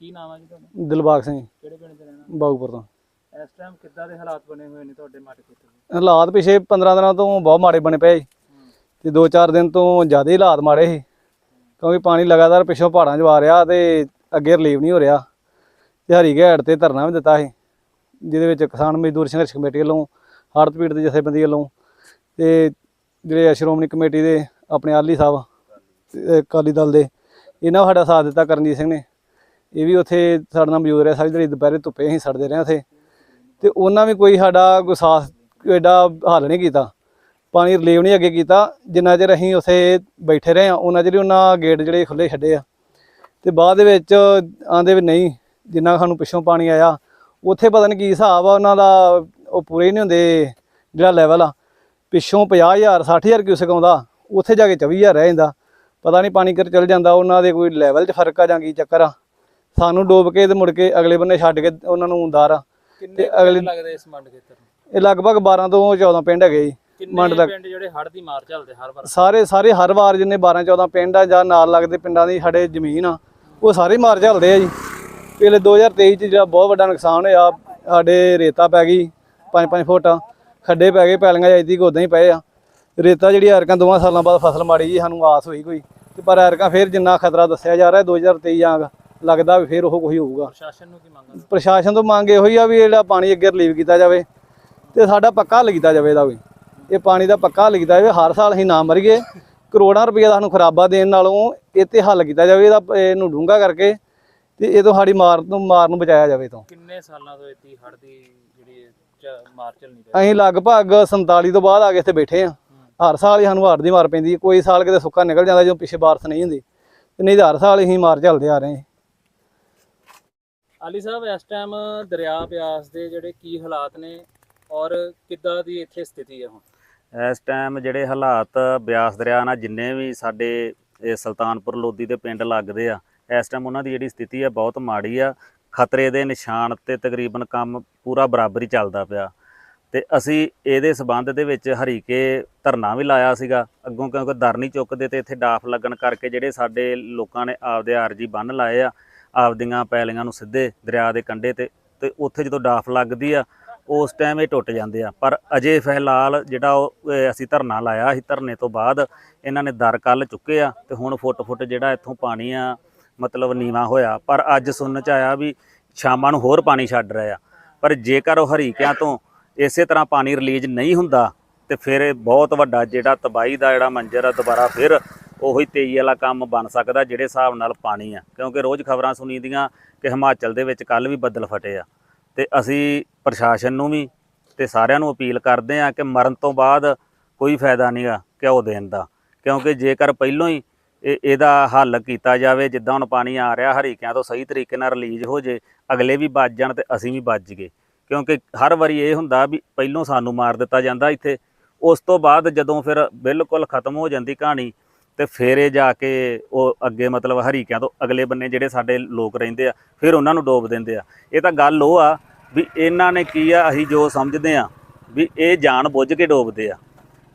ਕੀ ਨਾਮ ਹੈ ਜੀ ਤੁਹਾਡਾ? ਦਿਲਬਾਗ ਸਿੰਘ ਕਿਹੜੇ ਪਿੰਡ ਦੇ ਰਹਿਣਾ? ਬਾਗਪੁਰ ਤੋਂ। ਇਸ ਟਾਈਮ ਕਿੱਦਾਂ ਦੇ ਹਾਲਾਤ ਬਣੇ ਹੋਏ ਨੇ ਤੁਹਾਡੇ ਮਾੜੇ ਖੇਤਰ ਦੇ? ਹਾਲਾਤ ਪਿਛੇ 15 ਦਿਨਾਂ ਤੋਂ ਬਹੁਤ ਮਾੜੇ ਬਣੇ ਪਏ ਸੀ। ਤੇ 2-4 ਦਿਨ ਤੋਂ ਜ਼ਿਆਦਾ ਹੀ ਹਾਲਾਤ ਮਾੜੇ ਸੀ। ਕਿਉਂਕਿ ਪਾਣੀ ਲਗਾਤਾਰ ਪਿਛੋਂ ਪਹਾੜਾਂ 'ਚ ਆ ਰਿਹਾ ਤੇ ਅੱਗੇ ਰਿਲੀਵ ਨਹੀਂ ਹੋ ਰਿਹਾ। ਤੇ ਹਰੀ ਘਾਟ ਤੇ ਧਰਨਾ ਵੀ ਦਿੱਤਾ ਸੀ। ਜਿਹਦੇ ਵਿੱਚ ਕਿਸਾਨ ਮਜ਼ਦੂਰ ਸੰਘਰਸ਼ ਕਮੇਟੀ ਵੱਲੋਂ ਹੜ੍ਹ ਪੀੜਤ ਜਥੇਬੰਦੀ ਵੱਲੋਂ ਤੇ ਜਿਹੜੇ ਸ਼੍ਰੋਮਣੀ ਕਮੇਟੀ ਦੇ ਆਪਣੇ ਆਲੀ ਸਾਹਿਬ ਤੇ ਅਕਾਲੀ ਦਲ ਦੇ ਇਹਨਾਂ ਸਾਡਾ ਸਾਥ ਦਿੱਤਾ ਕਰਨਜੀਤ ਸਿੰਘ ਨੇ। ਇਹ ਵੀ ਉੱਥੇ ਸਾਡੇ ਨਾਲ ਮੌਜੂਦ ਰਿਹਾ, ਸਾਰੀ ਦਿਹਾੜੀ ਦੁਪਹਿਰੇ ਧੁੱਪੇ ਅਸੀਂ ਸੜਦੇ ਰਹੇ ਉੱਥੇ। ਤੇ ਉਹਨਾਂ ਵੀ ਕੋਈ ਸਾਡਾ ਕੋਈ ਸਾਥ ਐਡਾ ਹੱਲ ਨਹੀਂ ਕੀਤਾ। ਪਾਣੀ ਰਿਲੀਵ ਨਹੀਂ ਅੱਗੇ ਕੀਤਾ। ਜਿੰਨਾ ਚਿਰ ਅਸੀਂ ਉੱਥੇ ਬੈਠੇ ਰਹੇ ਆ ਉਹਨਾਂ ਚਿਰ ਹੀ ਉਹਨਾਂ ਗੇਟ ਜਿਹੜੇ ਖੁੱਲੇ ਛੱਡੇ ਆ। ਤੇ ਬਾਅਦ ਦੇ ਵਿੱਚ ਆਂਦੇ ਵੀ ਨਹੀਂ, ਜਿੰਨਾ ਸਾਨੂੰ ਪਿੱਛੋਂ ਪਾਣੀ ਆਇਆ, ਉੱਥੇ ਪਤਾ ਨਹੀਂ ਕੀ ਹਿਸਾਬ ਆ, ਉਹਨਾਂ ਦਾ ਉਹ ਪੂਰੇ ਨਹੀਂ ਹੁੰਦੇ, ਜਿਹੜਾ ਲੈਵਲ ਆ। ਪਿੱਛੋਂ 50000 60000 ਕਿਊਸਕ ਆਉਂਦਾ, ਉੱਥੇ ਜਾ ਕੇ 24000 ਰਹਿ ਜਾਂਦਾ। ਪਤਾ ਨਹੀਂ ਪਾਣੀ ਕਰ ਚਲ ਜਾਂਦਾ, ਉਹਨਾਂ ਦੇ ਕੋਈ ਲੈਵਲ 'ਚ ਫ਼ਰਕ ਆ ਜਾਂ ਕੀ ਚੱਕਰ ਆ। ਸਾਨੂੰ ਡੋਬ ਕੇ ਤੇ ਮੁੜ ਕੇ ਅਗਲੇ ਬੰਨੇ ਛੱਡ ਕੇ ਉਹਨਾਂ ਨੂੰ ਦਾਰ। ਕਿੰਨੇ ਅਗਲੇ- ਲੱਗਦੇ ਇਸ ਮੰਡ ਖੇਤਰ ਇਹ ਲਗਭਗ 12 ਤੋਂ 14 ਪਿੰਡ ਹੈਗੇ ਜੀ ਮੰਡ ਪਿੰਡ ਜਿਹੜੇ ਹੜ੍ਹ ਦੀ ਮਾਰ ਚੱਲਦੇ ਹਰ ਵਾਰ? ਸਾਰੇ ਸਾਰੇ ਹਰ ਵਾਰ ਜਿੰਨੇ 12 14 ਪਿੰਡ ਆ ਜਾਂ ਨਾਲ ਲੱਗਦੇ ਪਿੰਡਾਂ ਦੀ ਸਾਡੇ ਜ਼ਮੀਨ ਆ ਉਹ ਸਾਰੇ ਮਾਰ ਝੱਲਦੇ ਆ ਜੀ। ਪਿਛਲੇ 2023 ਚ ਜਿਹੜਾ ਬਹੁਤ ਵੱਡਾ ਨੁਕਸਾਨ ਹੋਇਆ ਸਾਡੇ ਰੇਤਾ ਪੈ ਗਈ 5-5 ਫੁੱਟ ਖੱਡੇ ਪੈ ਗਏ ਪੈਲੀਆਂ ਜਾਂਦੀ ਉਦਾਂ ਹੀ ਪਏ ਆ। ਰੇਤਾ ਜਿਹੜੀ ਐਰਕਾਂ ਦੋਵਾਂ ਸਾਲਾਂ ਬਾਅਦ ਫਸਲ ਮਾੜੀ ਜੀ ਸਾਨੂੰ ਆਸ ਹੋਈ ਕੋਈ। ਤੇ ਪਰ ਐਰਕਾਂ ਫੇਰ ਜਿੰਨਾ ਖਤਰਾ ਦੱਸਿਆ ਜਾ ਰਿਹਾ 2023 ਆਂਗ ਲੱਗਦਾ ਵੀ ਫੇਰ ਉਹ ਕੋਈ ਹੋਊਗਾ। ਪ੍ਰਸ਼ਾਸਨ ਨੂੰ ਕੀ ਮੰਗਾਂ ਪ੍ਰਸ਼ਾਸਨ ਤੋਂ ਮੰਗ ਇਹੋ ਹੀ ਆ ਵੀ ਜਿਹੜਾ ਪਾਣੀ ਅੱਗੇ ਰਿਲੀਵ ਕੀਤਾ ਜਾਵੇ ਤੇ ਸਾਡਾ ਪੱਕਾ ਹੱਲ ਕੀਤਾ ਜਾਵੇ ਇਹਦਾ ਵੀ। ਇਹ ਪਾਣੀ ਦਾ ਪੱਕਾ ਹੱਲ ਕੀਤਾ ਜਾਵੇ ਹਰ ਸਾਲ ਅਸੀਂ ਨਾ ਮਰੀਏ। ਕਰੋੜਾਂ ਰੁਪਏ ਦਾ ਸਾਨੂੰ ਖਰਾਬਾ ਦੇਣ ਨਾਲੋਂ ਇਹ ਤੇ ਹੱਲ ਕੀਤਾ ਜਾਵੇ ਇਹਦਾ ਇਹਨੂੰ ਡੂੰਘਾ ਕਰਕੇ ਤੇ ਇਹ ਤੋਂ ਸਾਡੀ ਮਾਰ ਤੋਂ ਮਾਰ ਨੂੰ ਬਚਾਇਆ ਜਾਵੇ ਤੋਂ। ਕਿੰਨੇ ਸਾਲਾਂ ਤੋਂ ਇੱਥੇ ਹੜ੍ਹ ਦੀ ਜਿਹੜੀ ਮਾਰ ਚੱਲਣੀ ਪਈ ਅਸੀਂ ਲਗਭਗ 47 ਤੋਂ ਬਾਅਦ ਆ ਕੇ ਇੱਥੇ ਬੈਠੇ ਆ ਹਰ ਸਾਲ ਹੀ ਸਾਨੂੰ ਹੜ੍ਹ ਦੀ ਮਾਰ ਪੈਂਦੀ ਹੈ। ਕੋਈ ਸਾਲ ਕਿਤੇ ਸੁੱਕਾ ਨਿਕਲ ਜਾਂਦਾ ਜਦੋਂ ਪਿੱਛੇ ਬਾਰਿਸ਼ ਨਹੀਂ ਹੁੰਦੀ। ਤੇ ਨਹੀਂ ਤਾਂ ਹਰ ਸਾਲ ਅਸੀਂ ਮਾਰ ਝੱਲਦੇ ਆ ਰਹੇ ਹਾਂ। ਆਲੀ ਸਾਹਿਬ, ਇਸ ਟਾਈਮ ਦਰਿਆ ਬਿਆਸ ਦੇ ਜਿਹੜੇ ਕੀ ਹਾਲਾਤ ਨੇ ਔਰ ਕਿੱਦਾਂ ਦੀ ਇੱਥੇ ਸਥਿਤੀ ਹੈ ਹੁਣ? ਇਸ ਟਾਈਮ ਜਿਹੜੇ ਹਾਲਾਤ ਬਿਆਸ ਦਰਿਆ ਨਾਲ ਜਿੰਨੇ ਵੀ ਸਾਡੇ ਇਹ ਸੁਲਤਾਨਪੁਰ ਲੋਧੀ ਦੇ ਪਿੰਡ ਲੱਗਦੇ ਆ, ਇਸ ਟਾਈਮ ਉਹਨਾਂ ਦੀ ਜਿਹੜੀ ਸਥਿਤੀ ਆ ਬਹੁਤ ਮਾੜੀ ਆ। ਖਤਰੇ ਦੇ ਨਿਸ਼ਾਨ ਤੇ ਤਕਰੀਬਨ ਕੰਮ ਪੂਰਾ ਬਰਾਬਰ ਹੀ ਚੱਲਦਾ ਪਿਆ। ਤੇ ਅਸੀਂ ਇਹਦੇ ਸਬੰਧ ਦੇ ਵਿੱਚ ਹਰੀਕੇ ਧਰਨਾ ਵੀ ਲਾਇਆ ਸੀਗਾ। ਅੱਗੋਂ ਕਿਉਂਕਿ ਦਰ ਨਹੀਂ ਚੁੱਕਦੇ ਤੇ ਇੱਥੇ ਡਾਫ ਲੱਗਣ ਕਰਕੇ ਜਿਹੜੇ ਸਾਡੇ ਲੋਕਾਂ ਨੇ ਆਪਦੇ ਆਰਜੀ ਬੰਨ ਲਾਏ ਆ ਆਪਦੀਆਂ ਪੈਲੀਆਂ ਨੂੰ ਸਿੱਧੇ ਦਰਿਆ ਦੇ ਕੰਢੇ ਤੇ ਤੇ ਉੱਥੇ ਜਦੋਂ ਡਾਫ ਲੱਗਦੀ ਆ, ਉਸ ਟਾਈਮ ਇਹ ਟੁੱਟ ਜਾਂਦੇ ਆ। ਪਰ ਅਜੇ ਫਿਲਹਾਲ ਜਿਹੜਾ ਉਹ ਅਸੀਂ ਧਰਨਾ ਲਾਇਆ ਸੀ, ਧਰਨੇ ਤੋਂ ਬਾਅਦ ਇਹਨਾਂ ਨੇ ਦਰ ਕੱਲ ਚੁੱਕੇ ਆ ਤੇ ਹੁਣ ਫੁੱਟ ਫੁੱਟ ਜਿਹੜਾ ਇੱਥੋਂ ਪਾਣੀ ਆ, ਮਤਲਬ ਨੀਵਾ ਹੋਇਆ। ਪਰ ਅੱਜ ਸੁਣਨ ਚ ਆਇਆ ਵੀ ਸ਼ਾਮਾਂ ਨੂੰ ਹੋਰ ਪਾਣੀ ਛੱਡ ਰਹੇ ਆ। ਪਰ ਜੇਕਰ ਉਹ ਹਰੀਕਿਆਂ ਤੋਂ ਇਸੇ ਤਰ੍ਹਾਂ ਪਾਣੀ ਰਿਲੀਜ਼ ਨਹੀਂ ਹੁੰਦਾ, ਤੇ ਫਿਰ ਇਹ ਬਹੁਤ ਵੱਡਾ ਜਿਹੜਾ ਤਬਾਹੀ ਦਾ ਜਿਹੜਾ ਮੰਜ਼ਰ ਆ, ਦੁਬਾਰਾ ਫਿਰ ਉਹੀ 23 ਵਾਲਾ ਕੰਮ ਬਣ ਸਕਦਾ ਜਿਹੜੇ ਹਿਸਾਬ ਨਾਲ ਪਾਣੀ ਆ। ਕਿਉਂਕਿ ਰੋਜ਼ ਖਬਰਾਂ ਸੁਣੀਦੀਆਂ ਕਿ ਹਿਮਾਚਲ ਦੇ ਵਿੱਚ ਕੱਲ ਵੀ ਬੱਦਲ ਫਟੇ ਆ। ਤੇ ਅਸੀਂ ਪ੍ਰਸ਼ਾਸਨ ਨੂੰ ਵੀ ਤੇ ਸਾਰਿਆਂ ਨੂੰ ਅਪੀਲ ਕਰਦੇ ਆ ਕਿ ਮਰਨ ਤੋਂ ਬਾਅਦ ਕੋਈ ਫਾਇਦਾ ਨਹੀਂਗਾ ਘਿਓ ਦੇਣ ਦਾ। ਕਿਉਂਕਿ ਜੇਕਰ ਪਹਿਲੋਂ ਹੀ ਇਹਦਾ ਹੱਲ ਕੀਤਾ ਜਾਵੇ, ਜਿੱਦਾਂ ਹੁਣ ਪਾਣੀ ਆ ਰਿਹਾ, ਹਰੀਕਿਆਂ ਤੋਂ ਸਹੀ ਤਰੀਕੇ ਨਾਲ ਰਿਲੀਜ਼ ਹੋ ਜੇ, ਅਗਲੇ ਵੀ ਬਚ ਜਾਣ ਤੇ ਅਸੀਂ ਵੀ ਬਚ ਗਏ ਕਿਉਂਕਿ ਹਰ ਵਾਰੀ ਇਹ ਹੁੰਦਾ ਵੀ ਪਹਿਲੋਂ ਸਾਨੂੰ ਮਾਰ ਦਿੱਤਾ ਜਾਂਦਾ ਇੱਥੇ। ਉਸ ਤੋਂ ਬਾਅਦ ਜਦੋਂ ਫਿਰ ਬਿਲਕੁਲ ਖਤਮ ਹੋ ਜਾਂਦੀ ਕਹਾਣੀ ਤੇ ਫਿਰ ਇਹ ਜਾ ਕੇ ਉਹ ਅੱਗੇ ਮਤਲਬ ਹਰੀਕਿਆਂ ਤੋਂ ਅਗਲੇ ਬੰਨੇ ਜਿਹੜੇ ਸਾਡੇ ਲੋਕ ਰਹਿੰਦੇ ਆ, ਫਿਰ ਉਹਨਾਂ ਨੂੰ ਡੋਬ ਦਿੰਦੇ ਆ। ਇਹ ਤਾਂ ਗੱਲ ਉਹ ਆ ਵੀ ਇਹਨਾਂ ਨੇ ਕੀ ਆ, ਅਸੀਂ ਜੋ ਸਮਝਦੇ ਆ ਵੀ ਇਹ ਜਾਣ ਬੁੱਝ ਕੇ ਡੋਬਦੇ ਆ।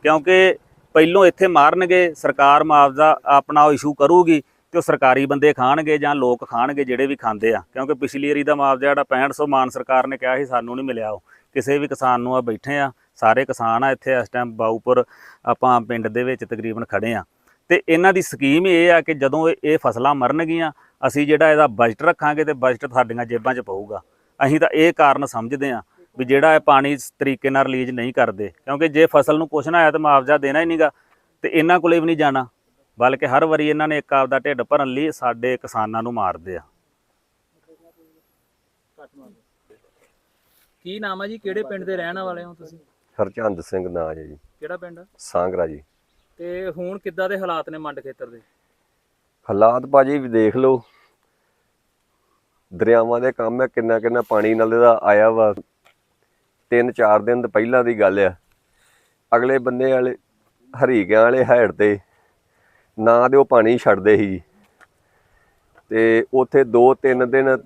ਕਿਉਂਕਿ ਪਹਿਲੋਂ ਇੱਥੇ ਮਾਰਨਗੇ, ਸਰਕਾਰ ਮੁਆਵਜ਼ਾ ਆਪਣਾ ਉਹ ਇਸ਼ੂ ਕਰੂਗੀ ਤੇ ਉਹ ਸਰਕਾਰੀ ਬੰਦੇ ਖਾਣਗੇ ਜਾਂ ਲੋਕ ਖਾਣਗੇ ਜਿਹੜੇ ਵੀ ਖਾਂਦੇ ਆ। ਕਿਉਂਕਿ ਪਿਛਲੀ ਏਰੀ ਦਾ ਮੁਆਵਜ਼ਾ ਜਿਹੜਾ 6500 ਮਾਨ ਸਰਕਾਰ ਨੇ ਕਿਹਾ ਸੀ, ਸਾਨੂੰ ਨਹੀਂ ਮਿਲਿਆ ਉਹ। ਕਿਸੇ ਵੀ ਕਿਸਾਨ ਨੂੰ ਆ ਬੈਠੇ ਆ, ਸਾਰੇ ਕਿਸਾਨ ਆ ਇੱਥੇ ਇਸ ਟਾਈਮ ਬਾਊਪੁਰ ਆਪਾਂ ਪਿੰਡ ਦੇ ਵਿੱਚ ਤਕਰੀਬਨ ਖੜੇ ਆ। ਤੇ ਇਹਨਾਂ ਦੀ ਸਕੀਮ ਇਹ ਆ ਕਿ ਜਦੋਂ ਇਹ- ਫਸਲਾਂ ਮਰਨਗੀਆਂ ਅਸੀਂ ਜਿਹੜਾ ਇਹਦਾ ਬਜਟ ਰੱਖਾਂਗੇ ਤੇ ਬਜਟ ਸਾਡੀਆਂ ਜੇਬਾਂ 'ਚ ਪਊਗਾ। ਅਸੀਂ ਤਾਂ ਇਹ ਕਾਰਨ ਸਮਝਦੇ ਆ ਵੀ ਜਿਹੜਾ ਇਹ ਪਾਣੀ ਇਸ ਤਰੀਕੇ ਨਾਲ ਰਿਲੀਜ਼ ਨਹੀਂ ਕਰਦੇ ਕਿਉਂਕਿ ਜੇ ਫਸਲ ਨੂੰ ਕੁਛ ਨਾ ਆਇਆ ਤਾਂ ਮੁਆਵਜ਼ਾ ਦੇਣਾ ਹੀ ਨਹੀਂਗਾ ਤੇ ਇਹਨਾਂ ਕੋਲੇ ਵੀ ਨਹੀਂ ਜਾਣਾ ਬਲਕਿ ਹਰ ਵਾਰੀ ਇਹਨਾਂ ਨੇ ਇੱਕ ਆਪਦਾ ਢਿੱਡ ਭਰਨ ਲਈ ਸਾਡੇ ਕਿਸਾਨਾਂ ਨੂੰ ਮਾਰਦੇ ਆ। ਕੀ ਨਾਮ ਹੈ ਜੀ? ਕਿਹੜੇ ਪਿੰਡ ਦੇ ਰਹਿਣ ਵਾਲੇ ਹੋ ਤੁਸੀਂ? ਹਰਚੰਦ ਸਿੰਘ ਨਾਂ ਹੈ ਜੀ। ਕਿਹੜਾ ਪਿੰਡ? ਆ? ਸਾਂਗਰਾ ਜੀ। ਤੇ ਹੁਣ ਕਿੱਦਾਂ ਦੇ ਹਾਲਾਤ ਨੇ ਮੰਡ ਖੇਤਰ ਦੇ? ਹਾਲਾਤ ਭਾਜੀ ਵੀ ਦੇਖ ਲਓ। ਦਰਿਆਵਾਂ ਦੇ ਕੰਮ ਹੈ ਕਿੰਨਾ ਕਿੰਨਾ ਪਾਣੀ ਨਾਲ ਦਾ ਆਇਆ ਵਾ। ਤਿੰਨ ਚਾਰ ਦਿਨ ਪਹਿਲਾਂ ਦੀ ਗੱਲ ਆ। ਅਗਲੇ ਬੰਨੇ ਵਾਲੇ ਹਰੀਕਿਆਂ ਵਾਲੇ ਹੈਡ ਤੇ, ਨਾ ਦੇ ਉਹ ਪਾਣੀ ਛੱਡਦੇ ਸੀ। ਜੀ ਤੇ ਉੱਥੇ ਦੋ ਤਿੰਨ ਦਿਨ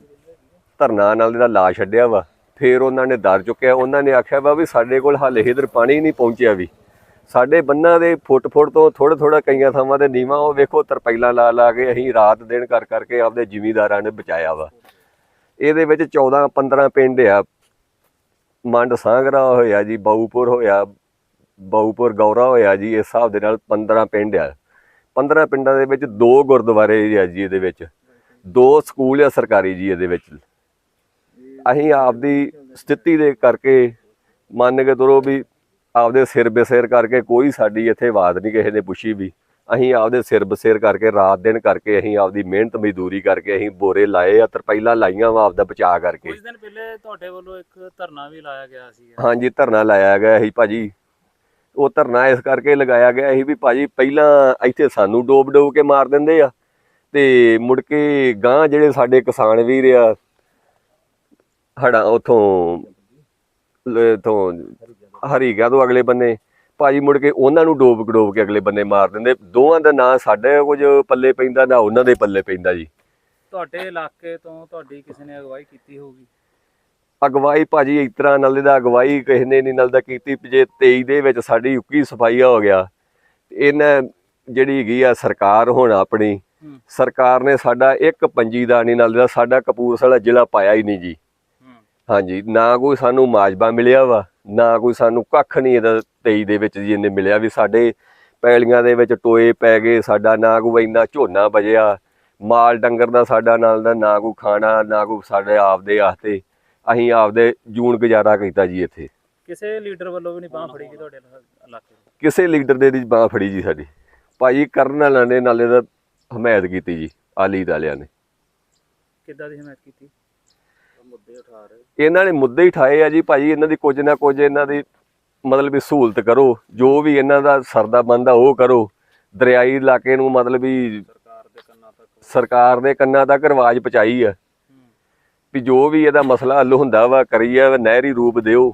ਧਰਨਾ ਨਾਲੇ ਦਾ ਲਾ ਛੱਡਿਆ ਵਾ। ਫੇਰ ਉਹਨਾਂ ਨੇ ਦਰ ਚੁੱਕਿਆ। ਉਹਨਾਂ ਨੇ ਆਖਿਆ ਵਾ ਵੀ ਸਾਡੇ ਕੋਲ ਹਾਲੇ ਇਧਰ ਪਾਣੀ ਨਹੀਂ ਪਹੁੰਚਿਆ ਵੀ। ਸਾਡੇ ਬੰਨਾਂ ਦੇ ਫੁੱਟ ਫੁੱਟ ਤੋਂ ਥੋੜਾ ਥੋੜਾ ਕਈਆਂ ਥਾਵਾਂ ਤੇ ਨੀਵਾਂ, ਉਹ ਵੇਖੋ ਤਰਪਾਈਲਾਂ ਲਾ ਲਾ ਕੇ ਅਸੀਂ ਰਾਤ ਦਿਨ ਕਰ ਕਰਕੇ ਆਪਦੇ ਜ਼ਿਮੀਦਾਰਾਂ ਨੇ ਬਚਾਇਆ ਵਾ। ਇਹਦੇ ਵਿੱਚ 14 15 ਪਿੰਡ ਆ। ਮੰਡ ਸਾਂਗਰਾ ਹੋਇਆ ਜੀ, ਬਾਊਪੁਰ ਹੋਇਆ, ਬਾਊਪੁਰ ਗੌਰਾ ਹੋਇਆ ਜੀ, ਇਸ ਹਿਸਾਬ ਦੇ ਨਾਲ 15 ਪਿੰਡ ਆ। 15 ਪਿੰਡਾਂ ਦੇ ਵਿੱਚ ਦੋ ਗੁਰਦੁਆਰੇ ਆ ਜੀ ਇਹਦੇ ਵਿੱਚ। ਦੋ ਸਕੂਲ ਆ ਸਰਕਾਰੀ ਜੀ ਇਹਦੇ ਵਿੱਚ। ਅਸੀਂ ਆਪਦੀ ਸਥਿਤੀ ਦੇ ਕਰਕੇ ਮੰਨ ਕੇ ਤੁਰੋ ਵੀ ਆਪਦੇ ਸਿਰ ਬਸਿਰ ਕਰਕੇ ਕੋਈ ਸਾਡੀ ਇੱਥੇ ਬਾਤ ਨਹੀਂ ਕਿਸੇ ਨੇ ਪੁੱਛੀ ਵੀ। ਅਸੀਂ ਆਪਦੇ ਸਿਰ ਬਸਿਰ ਕਰਕੇ ਰਾਤ ਦਿਨ ਕਰਕੇ ਅਸੀਂ ਆਪਦੀ ਮਿਹਨਤ ਮਜ਼ਦੂਰੀ ਕਰਕੇ ਅਸੀਂ ਬੋਰੇ ਲਾਏ ਆ ਤਰਪਾਈਲਾਂ ਲਾਈਆਂ ਵਾ ਆਪਦਾ ਬਚਾਅ ਕਰਕੇ। ਕੁਝ ਦਿਨ ਪਹਿਲੇ ਤੁਹਾਡੇ ਵੱਲੋਂ ਇੱਕ ਧਰਨਾ ਵੀ ਲਾਇਆ ਗਿਆ ਸੀ। ਹਾਂਜੀ ਧਰਨਾ ਲਾਇਆ ਗਿਆ ਸੀ ਭਾਜੀ। ਉਹ ਧਰਨਾ ਇਸ ਕਰਕੇ ਲਗਾਇਆ ਗਿਆ ਸੀ ਵੀ ਭਾਜੀ ਪਹਿਲਾਂ ਇੱਥੇ ਸਾਨੂੰ ਡੋਬ ਡੋਬ ਕੇ ਮਾਰ ਦਿੰਦੇ ਆ ਤੇ ਮੁੜ ਕੇ ਗਾਂ ਜਿਹੜੇ ਸਾਡੇ ਕਿਸਾਨ ਵੀਰ ਆ ਹੜਾ ਉਥੋਂ ਤੋਂ ਹਰੀਗਾ ਤੋਂ ਅਗਲੇ ਬੰਨੇ। ਭਾਜੀ ਮੁੜ ਕੇ ਉਹਨਾਂ ਨੂੰ ਡੋਬ ਡੋਬ ਕੇ ਅਗਲੇ ਬੰਨੇ ਮਾਰ ਦਿੰਦੇ। ਦੋਵਾਂ ਦਾ ਨਾਂ ਸਾਡੇ ਕੁਝ ਪੱਲੇ ਪੈਂਦਾ ਨਾ ਉਹਨਾਂ ਦੇ ਪੱਲੇ ਪੈਂਦਾ ਜੀ। ਤੁਹਾਡੇ ਇਲਾਕੇ ਤੋਂ ਤੁਹਾਡੀ ਕਿਸੇ ਨੇ ਅਗਵਾਈ ਕੀਤੀ ਹੋਊਗੀ? ਅਗਵਾਈ ਭਾਜੀ ਇਸ ਤਰ੍ਹਾਂ ਨਾਲ ਦਾ ਅਗਵਾਈ ਕਿਸੇ ਨੇ ਨਹੀਂ ਨਾਲ ਦਾ ਕੀਤੀ। ਜੇ 23 ਦੇ ਵਿੱਚ ਸਾਡੀ ਉੱਕੀ ਸਫਾਈਆ ਹੋ ਗਿਆ ਇਹਨਾਂ ਜਿਹੜੀ ਹੈਗੀ ਆ ਸਰਕਾਰ ਹੁਣ ਆਪਣੀ ਸਰਕਾਰ ਨੇ ਸਾਡਾ ਇੱਕ ਪੰਜੀ ਦਾ ਨਹੀਂ ਨਾਲ ਦਾ ਸਾਡਾ ਕਪੂਰਥਲਾ ਜ਼ਿਲ੍ਹਾ ਪਾਇਆ ਹੀ ਨਹੀਂ ਜੀ। ਹਾਂਜੀ ਨਾ ਕੋਈ ਸਾਨੂੰ ਮਾਜਬਾ ਮਿਲਿਆ ਵਾ ਨਾ ਕੋਈ ਸਾਨੂੰ ਕੱਖ ਨਹੀਂ ਇਹਦਾ 23 ਦੇ ਵਿੱਚ ਜੀ ਇਹਨੇ ਮਿਲਿਆ ਵੀ ਸਾਡੇ ਪੈਲੀਆਂ ਦੇ ਵਿੱਚ ਟੋਏ ਪੈ ਗਏ ਸਾਡਾ ਨਾ ਕੋਈ ਇੰਨਾ ਝੋਨਾ ਬਜਿਆ ਮਾਲ ਡੰਗਰ ਦਾ ਸਾਡਾ ਨਾਲ ਦਾ ਨਾ ਕੋਈ ਖਾਣਾ ਨਾ ਕੋਈ ਸਾਡੇ ਆਪਦੇ ਆਸਤੇ ਅਸੀਂ ਆਪਦੇ ਜੂਨ ਗੁਜ਼ਾਰਾ ਕੀਤਾ ਜੀ ਇੱਥੇ। ਕਿਸੇ ਲੀਡਰ ਵੱਲੋਂ ਵੀ ਨਹੀਂ ਬਾਹ ਫੜੀ ਗਈ ਤੁਹਾਡੇ ਇਲਾ- ਇਲਾਕੇ? ਕਿਸੇ ਲੀਡਰ ਦੇ ਦੀ ਬਾਹ ਫੜੀ ਜੀ ਸਾਡੀ। ਭਾਈ ਕਰਨ ਵਾਲਿਆਂ ਨੇ ਨਾਲੇ ਦਾ ਹਮਾਇਤ ਕੀਤੀ ਜੀ ਆਲੀ ਵਾਲਿਆਂ ਨੇ। ਕਿੱਦਾਂ ਦੀ ਹਮਾਇਤ ਕੀਤੀ? ਇਹਨਾਂ ਨੇ ਮੁੱਦੇ ਹੀ ਠਾਏ ਆ ਜੀ ਭਾਜੀ ਇਹਨਾਂ ਦੀ ਕੁਝ ਨਾ ਕੁਝ ਇਹਨਾਂ ਦੀ ਮਤਲਬ ਵੀ ਸਹੂਲਤ ਕਰੋ ਜੋ ਵੀ ਇਹਨਾਂ ਦਾ ਸਰਦਾ ਬੰਦਾ ਉਹ ਕਰੋ। ਦਰਿਆਈ ਇਲਾਕੇ ਨੂੰ ਮਤਲਬ ਵੀ ਸਰਕਾਰ ਦੇ ਕੰਨਾਂ ਤੱਕ ਸਰਕਾਰ ਦੇ ਕੰਨਾਂ ਤੱਕ ਰਿਵਾਜ ਪਹੁੰਚਾਈ ਆ। ਵੀ ਜੋ ਵੀ ਇਹਦਾ ਮਸਲਾ ਹੱਲ ਹੁੰਦਾ ਵਾ ਕਰੀਏ ਨਹਿਰੀ ਰੂਪ ਦਿਓ।